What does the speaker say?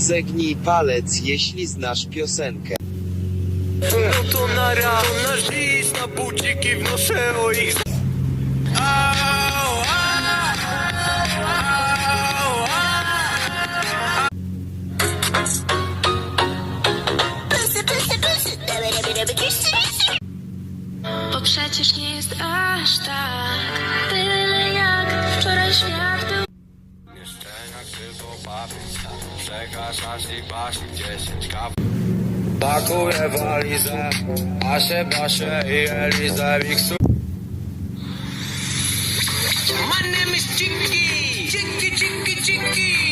Zegnij palec, jeśli znasz piosenkę. No to na raz, to na dziś, na buciki wnoszę o ich. Bo przecież nie jest aż tak Tyle jak wczoraj świat Pakuję walizę Asie, Basie i Elizę Miksu My name is Chicky Chicky, Chicky, Chicky